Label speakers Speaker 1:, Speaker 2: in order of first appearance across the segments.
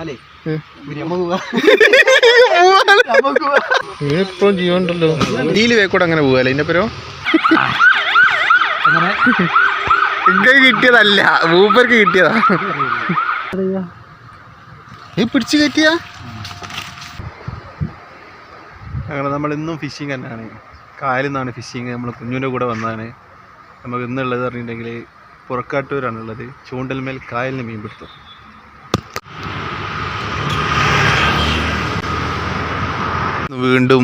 Speaker 1: അല്ലേ
Speaker 2: ജീവണ്ടല്ലോ ഇതിൽ വേക്കൂടെ അങ്ങനെ പോവാല്ലേ ഇതിന്റെ പേരോ
Speaker 1: അങ്ങനെ.
Speaker 2: ഇങ്ങനെ കിട്ടിയതല്ല. മൂപ്പർക്ക് കിട്ടിയതാ. നീ പിടിച്ചു കയറ്റിയ? അങ്ങനെ നമ്മൾ ഇന്നും ഫിഷിങ് തന്നെയാണ്. കായലിൽ നിന്നാണ് ഫിഷിങ് നമ്മൾ കുഞ്ഞിന്റെ കൂടെ വന്നതാണ്. നമുക്ക് ഇന്നുള്ളത് പറഞ്ഞിട്ടുണ്ടെങ്കിൽ പുറക്കാട്ടൂരാണുള്ളത് ചൂണ്ടൽമേൽ കായലിന് മീൻ പിടുത്തം വീണ്ടും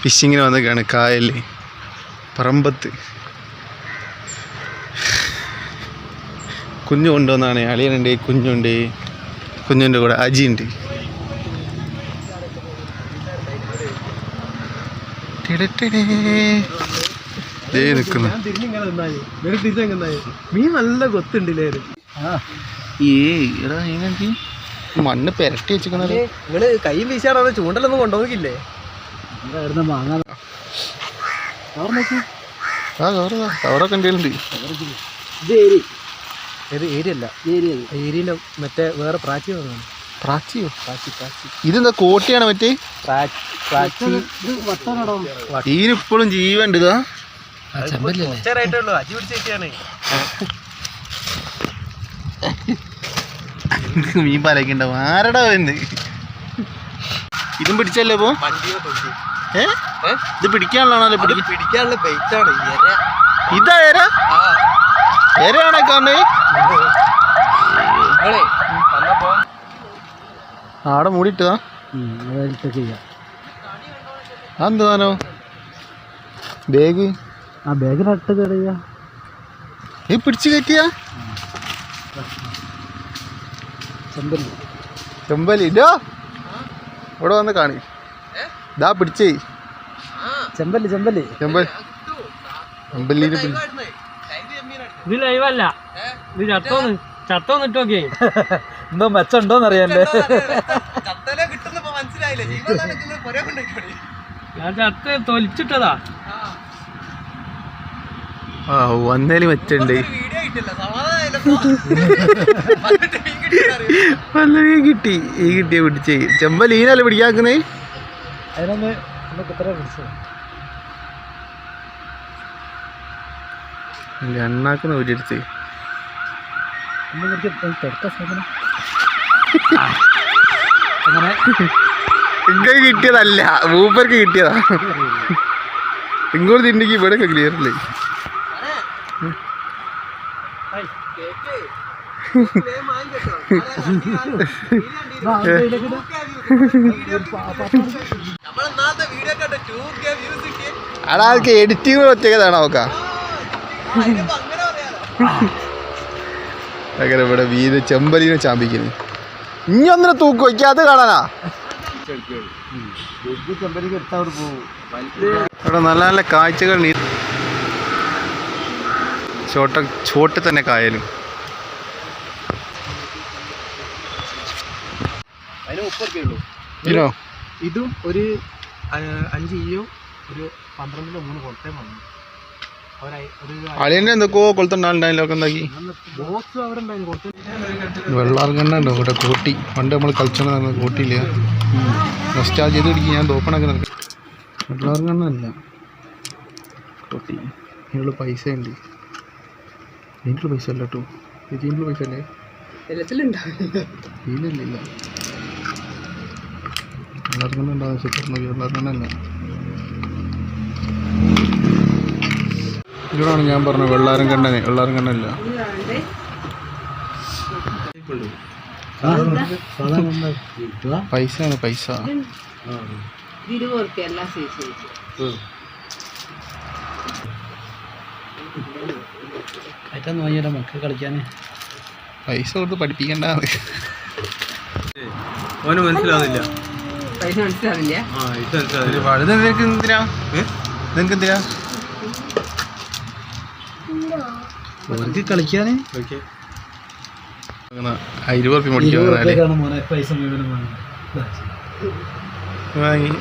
Speaker 2: ഫിഷിങ്ങിന് വന്നൊക്കെയാണ് കായലിൽ പറമ്പത്ത്. കുഞ്ഞു കൊണ്ടുവന്നാണ്. അളിയനുണ്ട് കുഞ്ഞുണ്ട്. കുഞ്ഞിന്റെ കൂടെ അജിയുണ്ട്. നിൽക്കുന്നു.
Speaker 1: മീൻ നല്ല കൊത്തുണ്ടില്ലേ
Speaker 2: ഏ എടാ അതിനെന്തി മണ്ണ് പെരട്ടി വെച്ചിരിക്കുന്നത്
Speaker 1: നിങ്ങൾ കൈ വീശാണോ ചൂണ്ടലൊന്നും കൊണ്ടുപോകില്ലേ?
Speaker 2: ആ കവറൊക്കെ
Speaker 1: ഇത് മറ്റേ വേറെ പ്രാച്ചി വന്നതാണ്.
Speaker 2: പ്രാച്ചിയോ?
Speaker 1: പ്രാച്ചി പ്രാച്ചി.
Speaker 2: ഇതെന്താ കോട്ടയാണ് മറ്റേ? ഇതിനിപ്പോഴും ജീവണ്ട് ഇതാ മീൻ പാലക്കുണ്ടാവും ആരടാ വരുന്നത് ഇതും പിടിച്ചല്ലേ ഇപ്പോ ഏ? ഇത് പിടിക്കാനുള്ളതാണല്ലോ
Speaker 1: പിടിക്കാനുള്ള ബൈറ്റാണ് എര.
Speaker 2: ഇതാ ഏര
Speaker 1: ആ.
Speaker 2: ഏരയാണേ കാണേ ആടെ മൂടിയിട്ടതാ?
Speaker 1: ചെയ്യാം.
Speaker 2: അതെന്താനോ ബാഗ്?
Speaker 1: ആ ബാഗിനട്ട് കയറിയ
Speaker 2: നീ പിടിച്ചു കയറ്റിയ?
Speaker 1: ചെമ്പല്ലി.
Speaker 2: ഇല്ലോ ഇവിടെ വന്ന് കാണി. ഇതാ പിടിച്ചേ.
Speaker 1: ചെമ്പല്ലി ചെമ്പല്ലി.
Speaker 2: ചെമ്പല്ലിനെ പിടി
Speaker 3: ഇത് ലൈവല്ല. ഇത് ചത്തോന്ന് ചത്തോന്ന് ഇട്ടോക്കേ
Speaker 1: എന്തോ മെച്ചുണ്ടോന്ന് അറിയാല്ലേ
Speaker 3: ഞാൻ ചത്ത് തൊലിച്ചിട്ടതാ.
Speaker 2: ആ. വന്നേലും മെച്ചുണ്ട് വല്ലവേ കിട്ടി. ഈ കിട്ടിയ പിടിച്ച്. ചെമ്പൽ ഈനല്ലേ പിടിക്കാക്കുന്നേ
Speaker 1: അതിനൊന്ന്
Speaker 2: എണ്ണാക്കുന്ന
Speaker 1: അങ്ങനെ
Speaker 2: ഇങ്ങനെ കിട്ടിയതല്ല. മൂപ്പർക്ക് കിട്ടിയതാ. ഇങ്ങോട്ട് തിന്നിക്ക് ഇവിടെ ക്ലിയർ അല്ലേ? അടാ എഡിറ്റിംഗ് ഒറ്റക്കതാണോ നോക്ക അങ്ങനെ ഇവിടെ വീട് ചെമ്പലിനെ ചാമ്പിക്കുന്നു. ഇനി ഒന്നിനെ തൂക്ക് വയ്ക്കുക അത് കാണാനാ. ഇവിടെ നല്ല നല്ല കാഴ്ചകൾ ചോട്ട ചോട്ട് തന്നെ കായലും.
Speaker 1: മുപ്പത് ഉള്ളൂ
Speaker 2: ഇനോ
Speaker 1: ഇതും ഒരു അഞ്ച് ഈയും ഒരു പന്ത്രണ്ടിലോ മൂന്ന് കൊട്ടയും വന്നു
Speaker 2: അളിയന്റെ എന്തൊക്കെയോ വെള്ളാർഗണ്ണ ഉണ്ടോ ഇവിടെ കോട്ടി. പണ്ട് നമ്മൾ കളിച്ചോണ്ട് നടന്ന കോട്ടിയില്ല. നൊസ്റ്റാ ചെയ്ത് പിടിക്കും ഞാൻ തോപ്പണൊക്കെ നടക്കും വെള്ളാർഗണ്ണ അല്ല കോട്ടി. ഇതിനുള്ള പൈസ ഉണ്ട്. ഇതിനുള്ള പൈസ അല്ല കേട്ടോ ഇതിനുള്ള പൈസ അല്ലേ? ഇതിലില്ല. വെള്ളാർഗണ്ണ ഉണ്ടാകുന്ന സെറ്റ് വെള്ളാർഗണ്ണ അല്ല ഇതിലൂടെയാണ് ഞാൻ പറഞ്ഞത് വെള്ളാരം കണ്ണനെ. വെള്ളാരം കണ്ണല്ല പൈസയാണ് പൈസ.
Speaker 1: ആണ് പൈസ മക്കൾ
Speaker 2: പൈസ കൊടുത്ത് പഠിപ്പിക്കണ്ട
Speaker 4: മനസ്സിലാവുന്നില്ല.
Speaker 5: പൈസ മനസ്സിലാവില്ല.
Speaker 4: ആ ഇത്
Speaker 2: നിനക്ക് എന്തിനാ? നിനക്ക് എന്തിനാ?
Speaker 1: ഓർക്ക്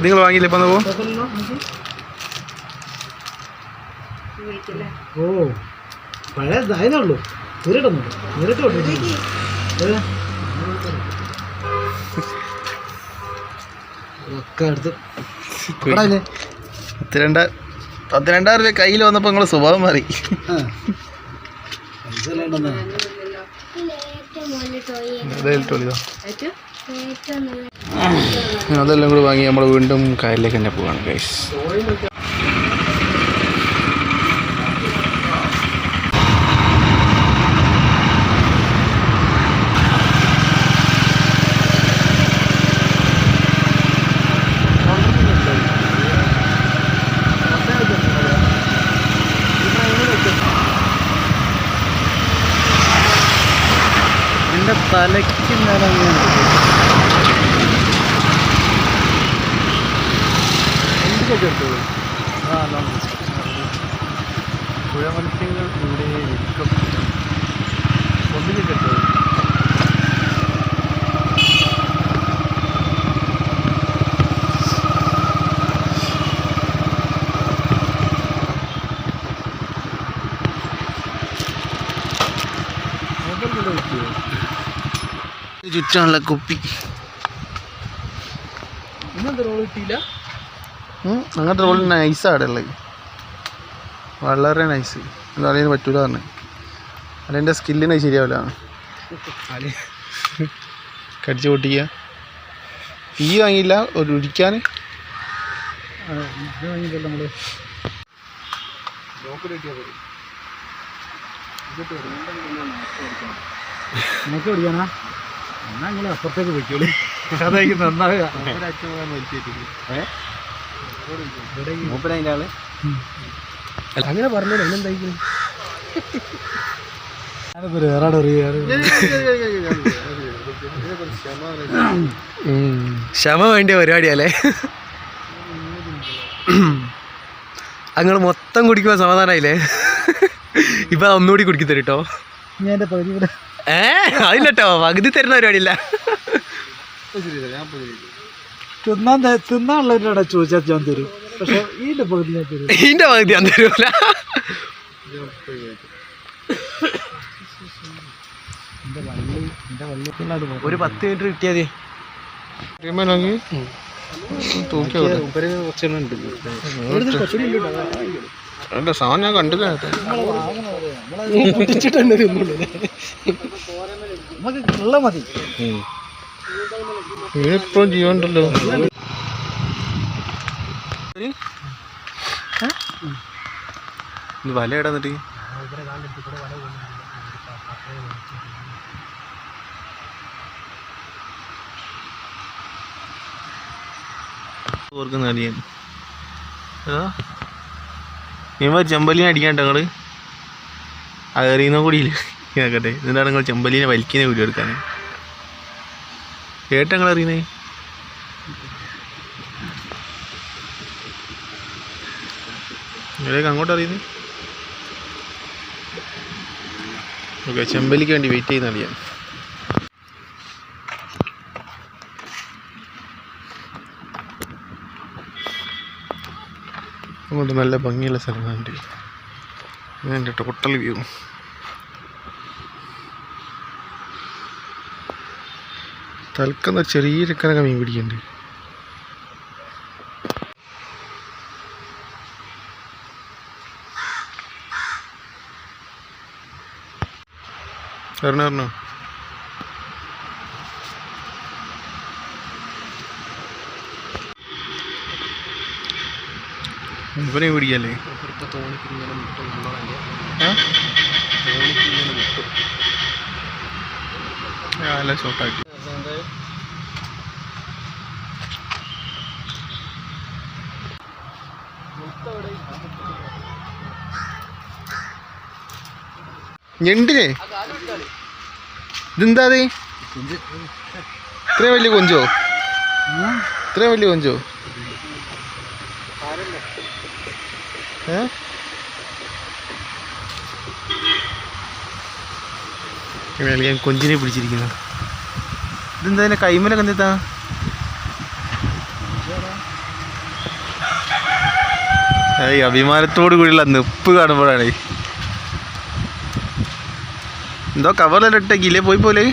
Speaker 2: നിങ്ങൾ വാങ്ങിയില്ലേ? ഇപ്പൊ പോ
Speaker 1: ഓ. പഴയ ഇതായതേ ഉള്ളൂ. നേരിട്ടൊന്നുമില്ല നേരിട്ട്
Speaker 2: പത്തിരണ്ട പത്തിരണ്ടായിരം രൂപ കയ്യിൽ വന്നപ്പോൾ നിങ്ങളെ സ്വഭാവം മാറി. അതെല്ലാം കൂടി വാങ്ങി നമ്മൾ വീണ്ടും കായലിലേക്ക് തന്നെ പോവാണ് ഗൈസ് നേരം എന്തൊക്കെ എടുത്തത്? ആ പുഴ മത്സ്യങ്ങൾ ഇവിടെ ചുറ്റാനുള്ള കുപ്പി. അങ്ങനത്തെ റോൾ നൈസാണ് ഉള്ളത് വളരെ നൈസ് എന്താ അതിന് പറ്റൂല പറഞ്ഞു. അതെന്റെ സ്കില്ലിന് ശരിയാവില്ല. കടിച്ച് പൊട്ടിക്കുക. തീ വാങ്ങിയില്ല ഒരു ഉരിക്കാൻ
Speaker 6: നമുക്ക് ഓടിക്കാനാ എന്നാ നിങ്ങൾ അപ്പുറത്തേക്ക് പോയിക്കോളി അതായിരിക്കും നന്നാവുക അങ്ങനെ പറഞ്ഞോ എന്നെന്തായിരിക്കും ഞാനിപ്പോ
Speaker 1: ക്ഷമ വേണ്ടിയ പരിപാടിയല്ലേ അങ്ങൾ മൊത്തം കുടിക്കുമ്പോൾ സമാധാനമായില്ലേ ഇപ്പൊ ഒന്നുകൂടി കുടിക്കി തരും കേട്ടോ
Speaker 6: ഞാൻ എന്റെ പകുതി കൂടെ
Speaker 1: ഏ അതില്ലട്ടോ പകുതി തരുന്ന പരിപാടിയില്ല
Speaker 6: തിന്നാൻ തിന്നാനുള്ളവരോടെ ചോദിച്ചാൽ ഞാൻ തരും പക്ഷെ ഇതിന്റെ പകുതി ഞാൻ തരും
Speaker 1: ഇതിന്റെ പകുതി ഞാൻ തരൂല ഒരു പത്ത് മിനിറ്റ് കിട്ടിയാതി
Speaker 2: തൂക്കി അല്ല സാധനം ഞാൻ കണ്ടു
Speaker 6: പൊട്ടിച്ചിട്ടുണ്ട് തിന്നുള്ളൂ നമുക്ക് വെള്ളം മതി
Speaker 2: ഇപ്പോഴും ജീവനുണ്ടല്ലോ
Speaker 7: വല ഇടന്നിട്ട്
Speaker 2: ഓർക്കുന്ന അടിയാൻ നിങ്ങൾ ചെമ്പല്ലിനെ അടിക്കാട്ടോ നിങ്ങൾ? അറിയുന്ന കൂടി നോക്കട്ടെ കേട്ടെ എന്നിട്ടാണ് നിങ്ങൾ ചെമ്പല്ലിനെ വലിക്കുന്ന വീഡിയോ എടുക്കാൻ? കേട്ട നിങ്ങൾ അറിയുന്നേ. അങ്ങോട്ട് അറിയുന്നേ. ഓക്കെ ചെമ്പല്ലിക്ക് വേണ്ടി വെയിറ്റ് ചെയ്യുന്ന അറിയാം അങ്ങോട്ട് നല്ല ഭംഗിയുള്ള സ്ഥലങ്ങളുണ്ട് ഇതിന്റെ ടോട്ടൽ വ്യൂ തൽക്കുന്ന ചെറിയ ചക്കനൊക്കെ മീൻ പിടിക്കുന്നുണ്ട് പറഞ്ഞോ ഇവനെ പിടിക്കല്ലേ? ആ, നല്ല ഷോട്ടാക്കി ഞണ്ടിനെ? ഇതെന്താ അത്? ഇത്രയും വലിയ കൊഞ്ചോ? ഇത്രയും വലിയ കൊഞ്ചോ? ഏ? ഞാൻ കൊഞ്ചിനെ പിടിച്ചിരിക്കുന്നു. ഇതെന്താ അതിന്റെ കൈമലൊക്കെ എന്താ ഈ അഭിമാനത്തോടു കൂടിയുള്ള നിപ്പ് കാണുമ്പോഴാണ്. എന്തോ കവറിലെല്ലാം ഇട്ടേക്കില്ലേ പോയി പോലെ.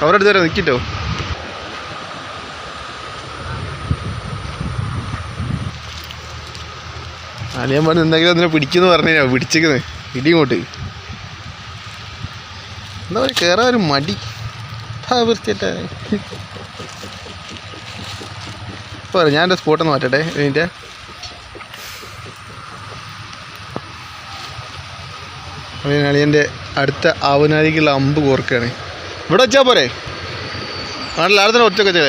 Speaker 2: കവർ എടുത്ത് തരാം നിൽക്കിട്ടോ അളിയൻ പറഞ്ഞ് എന്തെങ്കിലും അതിനെ പിടിക്കുന്നു പറഞ്ഞാ പിടിച്ചേക്കുന്നത് ഇടിയങ്ങോട്ട് എന്താ പറയുക കയറാൻ ഒരു മടി. ആ ഇപ്പോൾ ഞാൻ എന്റെ സ്പോട്ടൊന്ന് മാറ്റട്ടെ ഇതിന്റെ അളിയന്റെ അടുത്ത ആവനാരിക്കുള്ള അമ്പ് കോർക്കാണ്. ഇവിടെ വെച്ചാൽ പോരെ. ആണല്ലോ അവിടെ തന്നെ ഒറ്റ വെച്ചേ?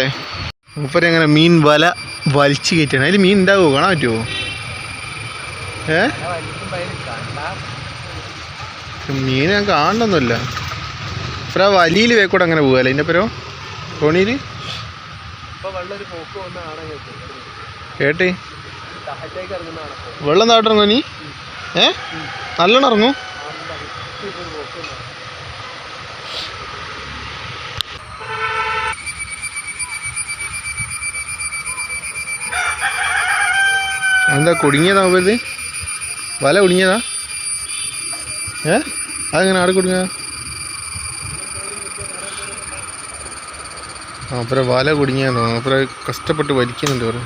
Speaker 2: മൂപ്പരെ അങ്ങനെ മീൻ വല വലിച്ചു കയറ്റാണ് അതിൽ മീൻ ഉണ്ടാവുമോ കാണാൻ പറ്റുമോ ഏ? മീൻ ഞാൻ കാണണമെന്നില്ല ഇപ്പം ആ വലിയിൽ വേക്കൂടെ അങ്ങനെ പോകാല്ലേ ഇതിന്റെ പേരോ
Speaker 1: ആടെ
Speaker 2: കേട്ടേ? വെള്ളം താട്ടിറങ്ങോ നീ? ഏ? നല്ലോണം ഇറങ്ങു. എന്താ കുടുങ്ങിയതാ ഇത് വല കുടുങ്ങിയതാ? ഏ? അതെങ്ങനെ ആടെ കുടുങ്ങ ആ അപ്പുറ വല കുടുങ്ങിയെന്ന് തോന്നുന്നു. അപ്പുറം കഷ്ടപ്പെട്ട് വലിക്കുന്നുണ്ട് പറ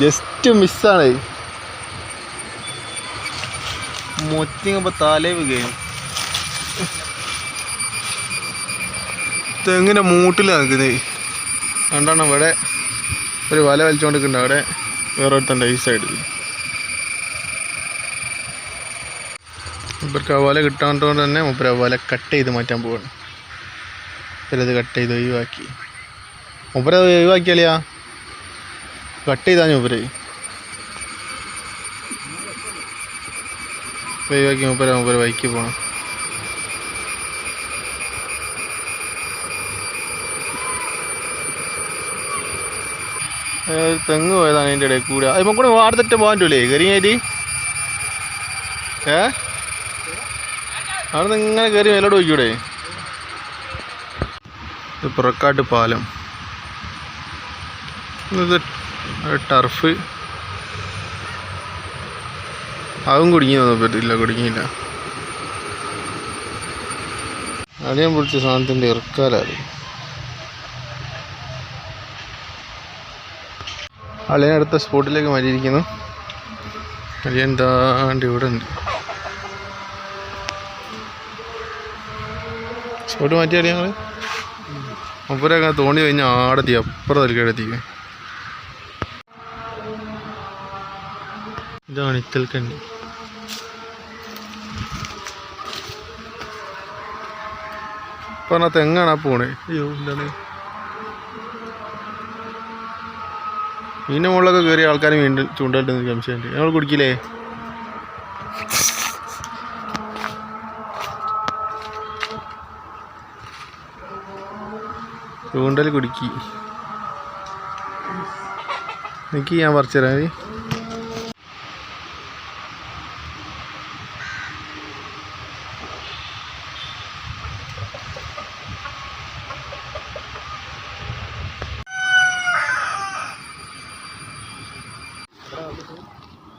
Speaker 2: ജസ്റ്റ് മിസ്സാണ്. മൊറ്റിങ്ങപ്പോ തലേ വീഴുകയും തെങ്ങിന്റെ മൂട്ടിലാണ് നിൽക്കുന്നത് രണ്ടെണ്ണം ഇവിടെ ഒരു വല വലിച്ചുകൊണ്ടിരിക്കുന്നുണ്ട് അവിടെ വേറെ ഒരുത്തന്റെ ഈ സൈഡിൽ ഇവർക്ക് ആ വല കിട്ടാത്തതുകൊണ്ട് തന്നെ മൂപ്പര് ആ വല കട്ട് ചെയ്ത് മാറ്റാൻ പോവാണ്. ഇവരത് കട്ട് ചെയ്ത് ഒഴിവാക്കി. മുപ്പരത് ഒഴിവാക്കിയാലിയാ കട്ട് ചെയ്താ മൂപ്പര്. ഒഴിവാക്കി മൂപ്പര മൂപ്പര് ബൈക്കിൽ പോകണം തെങ്ങ് പോയതാണ് അതിന്റെ ഇടയിൽ കൂടെ. അതിപ്പോൾ കൂടെ വാർത്തിട്ട് പോകാൻ പറ്റൂലേ? കയറിയായിട്ട് ഏ? അവിടെ നിന്ന് ഇങ്ങനെ കയറി മേലോട്ട് പോയിക്കൂടെ? ഇത് പുറക്കാട്ട് പാലം. ഇത് ടർഫ് അതും കുടുങ്ങി പറ്റില്ല കുടുങ്ങിയില്ല. അടിയാൻ പിടിച്ച സാധനത്തിന്റെ ഇറക്കാലത് അളിയൻ അടുത്ത സ്പോട്ടിലേക്ക് മാറ്റിയിരിക്കുന്നു. അളിയൻ ദാണ്ട് ഇവിടെ ഉണ്ട്. സ്പോട്ട് മാറ്റി അളിയങ്ങൾ അങ്ങനെ തോണി കഴിഞ്ഞാൽ ആടെത്തി അപ്പുറം തൽക്കെടുത്തിക്കും ഇതാണ് ഇത്തൽക്കണ്ണി. പറഞ്ഞ തെങ്ങാണ് ആ പോണേ? അയ്യോ എന്താണ്? ഇതിന്റെ മുകളിലൊക്കെ കയറിയ ആൾക്കാർ വീണ്ടും ചൂണ്ടലിട്ട് സംശയമുണ്ട് ഞങ്ങൾ കുടിക്കില്ലേ? ചൂണ്ടൽ കുടുക്കി. എനിക്ക് ഞാൻ പറിച്ചു തരാം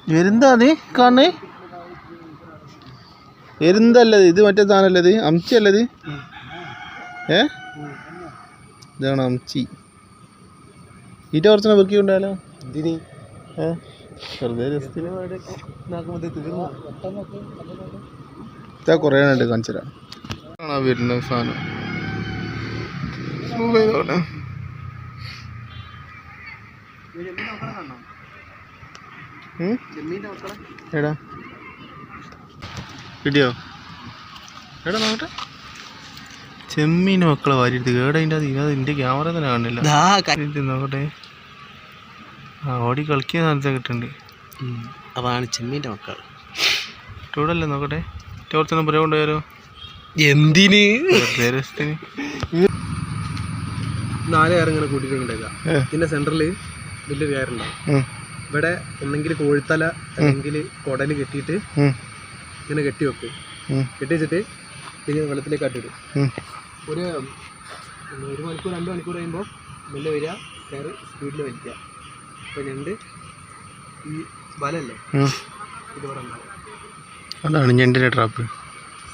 Speaker 2: മതി എരുന്താ നീ കാണേ എരുന്തല്ലത് ഇത്? മറ്റേ സാധനമല്ലത് അംച്ചി അല്ലത് ഏ? ഇതാണ് അംച്ചി ഈറ്റ കുറച്ചാ വെക്കി ഉണ്ടായാലോ
Speaker 1: എന്തിന്?
Speaker 2: ഏ? വെറുതെ രസത്തിന് ഇതാ കുറേ ഉണ്ട് കാണിച്ചു തരാം. ആ വരുന്ന സാധനം. ചെയ്തോട്ടെ. എടാ. കിട്ടിയോ എടാ നോക്കട്ടെ. ചെമ്മീൻ മക്കളെ വാരിയെടുത്ത് കേടാ അതിന്റെ അത് ഇതിനകത്ത് എന്റെ ക്യാമറ തന്നെ കാണില്ല. നോക്കട്ടെ. ആ ഓടി കളിക്കുന്ന സാധനത്തെ കിട്ടുന്നുണ്ട്
Speaker 3: അതാണ് ചെമ്മീന്റെ മക്കൾ.
Speaker 2: ടൂടല്ലേ നോക്കട്ടെ. ചോർച്ചൊന്നും പുറകെ കൊണ്ടുപോയാലോ?
Speaker 3: എന്തിന്?
Speaker 2: രസത്തിന്.
Speaker 1: നാല് കയർ ഇങ്ങനെ കൂട്ടിയിട്ടുണ്ടേക്കാം
Speaker 2: ഏ.
Speaker 1: ഇതിന്റെ സെന്ററിൽ വലിയൊരു കയറുണ്ടാവും. ഇവിടെ ഒന്നെങ്കിൽ കോഴിത്തല അല്ലെങ്കിൽ കുടൽ കെട്ടിയിട്ട് ഇങ്ങനെ കെട്ടി വെക്കും.
Speaker 2: കെട്ടിച്ചിട്ട്
Speaker 1: കെട്ടി വെച്ചിട്ട് പിന്നെ വെള്ളത്തിലേക്ക് അട്ടിടും ഒരു ഒരു മണിക്കൂർ രണ്ട് മണിക്കൂർ കഴിയുമ്പോൾ മെല്ലെ വരിക കയറി സ്പീഡിൽ വലിക്കുക. അപ്പം ഞണ്ട് ഈ വലല്ലേ. ഇത്
Speaker 2: അതാണ് ഞണ്ടിന്റെ ട്രാപ്പ്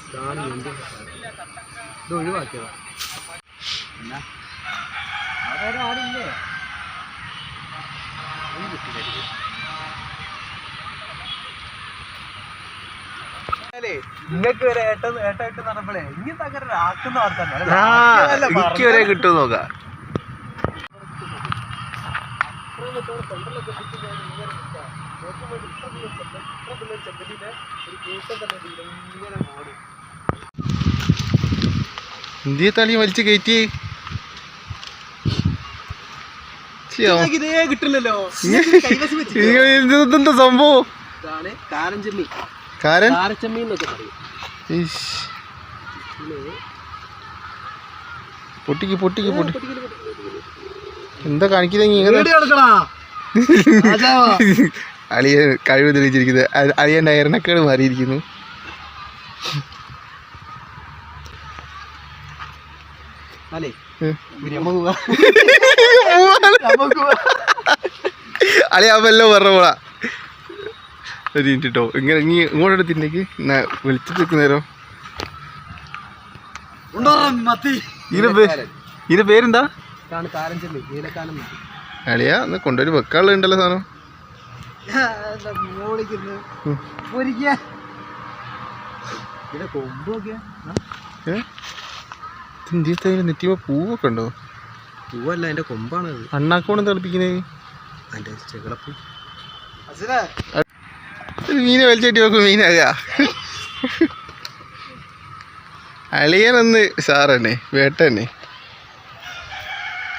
Speaker 1: ഇതാണ് ഇത് ഒഴിവാക്കിയതാണ് ആരും ഇല്ലേ
Speaker 2: എനിക്ക് വരെ കിട്ടും നോക്കാം. ഇന്ത്യ തലയും വലിച്ചു കയറ്റി
Speaker 1: ഇതേ കിട്ടില്ലല്ലോ.
Speaker 2: ഇതെന്താ സംഭവം?
Speaker 1: ഇതാണ് കാരഞ്ചെമ്മി
Speaker 2: കാരൻ?
Speaker 1: കാരച്ചമ്മി എന്നൊക്കെ പറയും.
Speaker 2: പൊട്ടിക്ക് പൊട്ടിക്ക് പൊട്ടി. എന്താ കാണിക്കുന്നത് അളിയ കഴിവ് തെളിയിച്ചിരിക്കുന്നത് അളിയന്റെ എണ്ണക്കേട് മാറിയിരിക്കുന്നു.
Speaker 1: അല്ലേ?
Speaker 2: ഉം.
Speaker 1: നമുക്ക് പോവാം.
Speaker 2: അളിയ അവല്ലോ പറഞ്ഞ പോളാ ഒരു മിനിറ്റ് കേട്ടോ ഇങ്ങനെ നീ ഇങ്ങോട്ട് ഞാൻ വിളിച്ചു നിൽക്കുന്നേരോ ഇതിന്റെ ഇതിന്റെ പേരെന്താ? അളിയ ഒന്ന് കൊണ്ടുവരും വെക്കാനുള്ള ഉണ്ടല്ലോ സാധനം
Speaker 1: കൊമ്പൊക്കെ
Speaker 2: ഏ? ഇന്ത്യത്തെ നെറ്റിമ പൂവൊക്കെ ഉണ്ടോ?
Speaker 1: പൂവല്ല അതിന്റെ കൊമ്പാണ്
Speaker 2: അണ്ണാക്കോണ് തിളപ്പിക്കുന്നത്
Speaker 1: അതിന്റെ ചെകളപ്പ്.
Speaker 2: മീനെ വലിച്ചേട്ടി നോക്കും മീനാകുക അളിയനൊന്ന് സാറന്നെ വേട്ടന്നെ.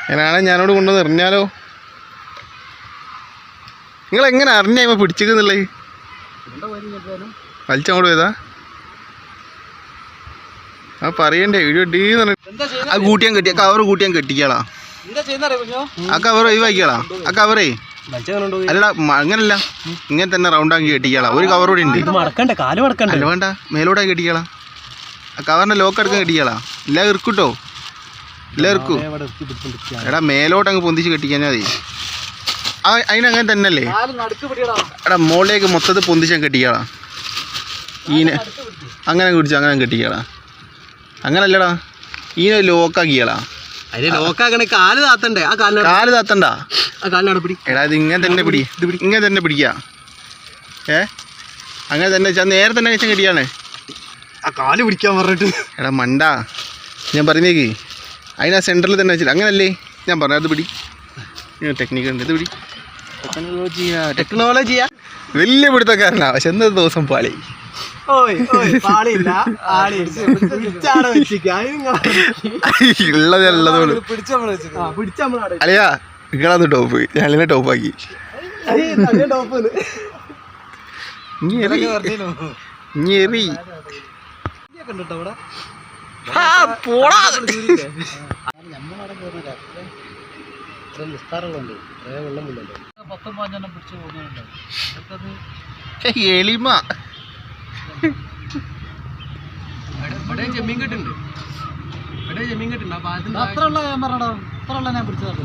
Speaker 2: ഞാനാണെ ഞാനോട് കൊണ്ടുവന്ന് എറിഞ്ഞാലോ? നിങ്ങൾ എങ്ങനെ അറിഞ്ഞ ഇവ പിടിച്ചിക്കുന്നുള്ളത്? വലിച്ചങ്ങോട്ട് പോയതാ? ആ പറയണ്ടേ വീഡിയോ ഡീന്ന് ആ കൂട്ടിയാൻ കെട്ടി ആ കവർ കൂട്ടിയാൻ കെട്ടിക്കാളാ. ആ കവർ ഒഴിവാക്കിയാളാ ആ കവറേ അല്ലടാ മ- അങ്ങനല്ല. ഇങ്ങനെ തന്നെ റൗണ്ട് ആക്കി കെട്ടിക്കാളാ. ഒരു കവർ കൂടി ഉണ്ട്. അല്ല വേണ്ട. മേലോട്ടാക്കി കെട്ടിക്കാളാ. ആ കവറിന്റെ ലോക്ക് എടുക്കാൻ കെട്ടിക്കാളാ. ഇല്ല ഇറുക്കൂട്ടോ. ഇല്ല ഇറുക്കൂ. എടാ മേലോട്ട് അങ്ങ് പൊന്തിച്ച് കെട്ടിക്കാഞ്ഞാ മതി. അതിനങ്ങനെ തന്നെയല്ലേ? എടാ മോളിലേക്ക് മൊത്തത്തിൽ പൊന്തിച്ച് കെട്ടിക്കാളാ. ഈനെ. അങ്ങനെ കുടിച്ചു അങ്ങനെ കെട്ടിക്കാളാ. അങ്ങനല്ലടാ. ഈ ലോക്കാക്കിയാളാ
Speaker 1: അതിന് ലോക്കാക്കണേ കാൽ താത്തണ്ടേ. ആ കാലിന്
Speaker 2: കാൽ താത്തണ്ട?
Speaker 1: ആ കാലിനാണ് പിടി.
Speaker 2: എടാ ഇത് ഇങ്ങനെ തന്നെ പിടി. ഇങ്ങനെ തന്നെ പിടിക്കുക ഏ? അങ്ങനെ തന്നെ വെച്ചാൽ നേരെ തന്നെ വെച്ചാൽ കിട്ടിയാണ്.
Speaker 1: ആ കാൽ പിടിക്കാൻ പറഞ്ഞിട്ട്.
Speaker 2: എടാ മണ്ട. ഞാൻ പറഞ്ഞേക്ക്. അതിനാ സെന്ററിൽ തന്നെ വെച്ചില്ല. അങ്ങനല്ലേ? ഞാൻ പറഞ്ഞു അത് പിടി. ടെക്നിക്ക് ഉണ്ട്. ഇത് പിടി.
Speaker 1: ടെക്നോളജിയാ ടെക്നോളജിയാ
Speaker 2: വലിയ പിടുത്തക്കാരനാ. പക്ഷെ എന്നത് ദിവസം പാളി. ഉള്ളത്
Speaker 1: നമ്മളാടെ
Speaker 2: അളിയാ നിങ്ങളത് ടോപ്പ്. ടോപ്പാക്കി
Speaker 1: പോകുന്നുണ്ട്
Speaker 2: എളിമ.
Speaker 1: ഇവിടെ കെട്ടുണ്ട്. ഇവിടെ കെട്ടുണ്ട്. ഞാൻ പറഞ്ഞോ അത്രയുള്ള ഞാൻ പിടിച്ചത്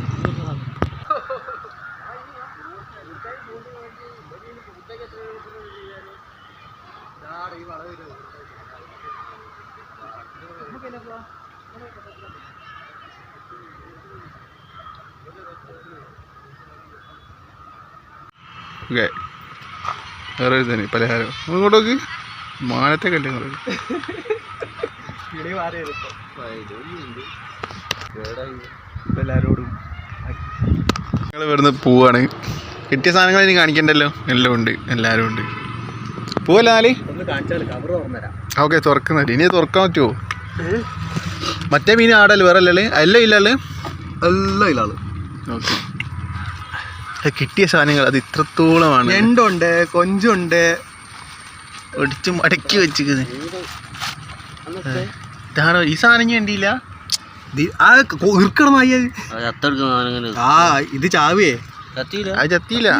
Speaker 2: ഓക്കെ വേറെ ഒരു തന്നെ പലഹാരം ഇങ്ങോട്ടോക്ക് മാനത്തെ കല്ലേ
Speaker 1: എല്ലാരോടും
Speaker 2: ഞങ്ങൾ ഇവിടുന്ന് പോവാണ്. കിട്ടിയ സാധനങ്ങൾ ഇനി കാണിക്കണ്ടല്ലോ. എല്ലാം ഉണ്ട്. എല്ലാവരും ഉണ്ട്. പോവല്ലേ ഓക്കെ തുറക്കുന്നുണ്ട് ഇനി തുറക്കാൻ പറ്റുമോ മറ്റേ മീൻ ആടല്ലേ? വേറെ അല്ലേ എല്ലാം ഇല്ലാൾ
Speaker 1: എല്ലാം ഇല്ലാൾ
Speaker 2: ഓക്കെ. കിട്ടിയ സാധനങ്ങൾ അത് ഇത്രത്തോളമാണ്.
Speaker 1: ഞണ്ടുണ്ട് കൊഞ്ചുണ്ട്
Speaker 2: ഒടിച്ച് മടക്കി വെച്ചിരിക്കുന്നത്. ഇതാണോ? ഈ സാധനം വേണ്ടിയില്ല കണ്ടില്ല?
Speaker 1: ആ ഇത് ചാവിയേ
Speaker 2: അത് ചത്തിയില്ല.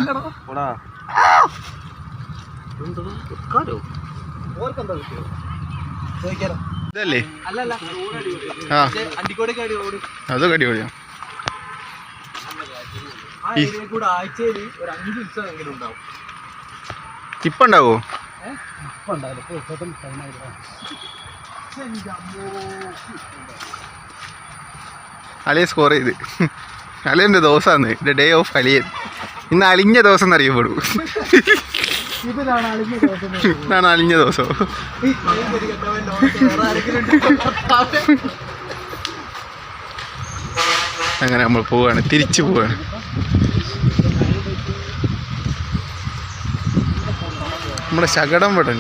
Speaker 2: ഇതല്ലേ?
Speaker 1: അല്ലല്ല.
Speaker 2: ആ. അതൊക്കെ അടിപൊളിയാ. ഇപ്പം ഉണ്ടാവോ.
Speaker 1: ഉണ്ടാവില്ല ഇപ്പൊ ഉത്സവത്തിന് ടൈമായിരുന്നു
Speaker 2: അലിയൻ സ്കോർ ചെയ്ത്. അലിയന്റെ ദിവസമാണ് ദ ഡേ ഓഫ് അലിയൻ. ഇന്ന് അലിഞ്ഞ ദിവസം എന്നറിയപ്പെടും ഇതാണ് അലിഞ്ഞ ദിവസം. അങ്ങനെ നമ്മൾ പോവാണ്. തിരിച്ചു പോവാണ്. നമ്മുടെ ശകടം ഇവിടെ